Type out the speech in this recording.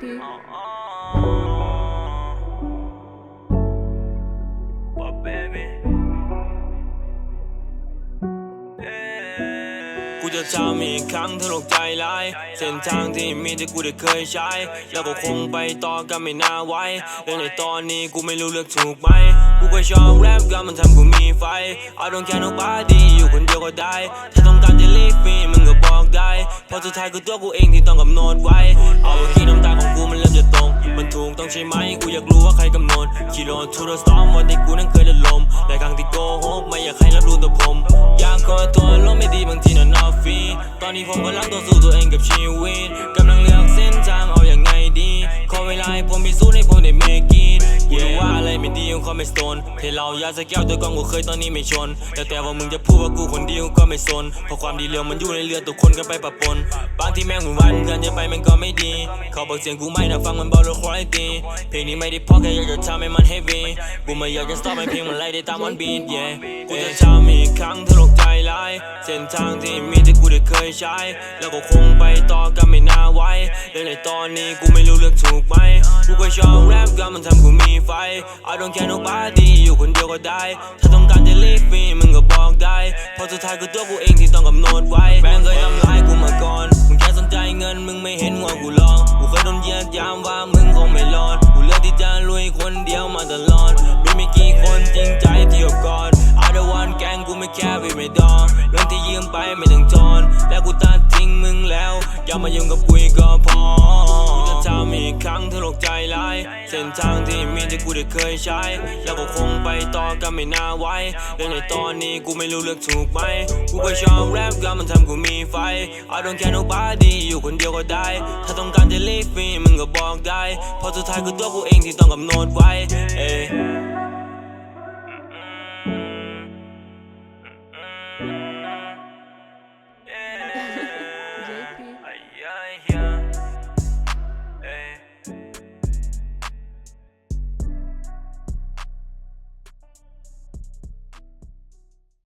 พี่ But baby กูจะจำอีกครั้งเธอหลงใจร้ายเส้นทางที่มีที่กูได้เคยใช้ แล้วก็คงไปต่อกันไม่น่าไว้และในตอนนี้กูไม่รู้เลือกถูกไหม กูก็ชอบแรปกันมันทำกูมีไฟ I don't care nobody อยู่คนเดียวก็ได้ ถ้าต้องการจะ leave me มึงก็บอกได้เพราะสุดท้ายคือตัวกูเองที่ต้องกำหนดไว้ เอาขี้น้ำต กิโลทัวรถ to the storm วันที่กูนั้นเคยละลมแต่ครั้งที่โกหกไม่อยากให้รับรู้ตัวผมอยากขอตัวลมไม่ดีบางทีน่ะนอฟฟีตอนนี้ผมกำลังต่อสู้ตัวเองกับชีวิตกำลังเลือก ดีของเขาไม่สนเทเรายาสักแก้วตัวกองกูเคยตอนนี้ไม่ชน แต่แต่ว่ามึงจะพูดว่ากูคนเดียวก็ไม่สนเพราะความดีเร็วมันอยู่ในเรือตัวคนกันไปปะปนบางที่แม่งวุ่นวันเกินจะไปมันก็ไม่ดี เขาบอกเสียงกูไม่น่าฟังมันเบาหรือ quality เพลงนี้ไม่ได้พอแค่อยากจะทำให้มันเฮฟวี่กูไม่อยากจะ stop ให้เพลงมันไล่ได้ตามวัน beat yeah กูจะทำอีกครั้งถ้าลงใจร้า เส้นทางที่มีที่กูได้เคยใช้ แล้วก็คงไปต่อกันไม่น่าไว้และในตอนนี้กูไม่รู้เลือกถูกไหมกูก็ชอบแรปกันมันทำกูมีไฟ I don't care nobody อยู่คนเดียวก็ได้ ถ้าต้องการจะ leave me มึงก็บอกได้เพราะสุดท้ายคือตัวกูเองที่ต้องกำหนดไว้แม่งเคยทำร้ายกูมาก่อนมึงแค่สนใจเงินมึงไม่เห็นว่ากูลองกูเคยโดนเยียดยามว่ามึงคงไม่รอดกูเลือกที่จะลุยคนเดียวมาตลอด กูตัดทิ้งมึงแล้ว อย่ามายุ่งกับกูอีกก็พอกูจะทำอีกครั้งเธอหลงใจร้ายเส้นทางที่มีที่กูได้เคยใช้ แล้วก็คงไปต่อกันไม่น่าไว้และในตอนนี้กูไม่รู้เลือกถูกไหม กูก็ชอบแรปกันมันทำกูมีไฟ I don't care nobody อยู่คนเดียวก็ได้ ถ้าต้องการจะ leave me มึงก็บอกได้ เพราะสุดท้ายคือตัวกูเองที่ต้องกำหนดไว้เอ้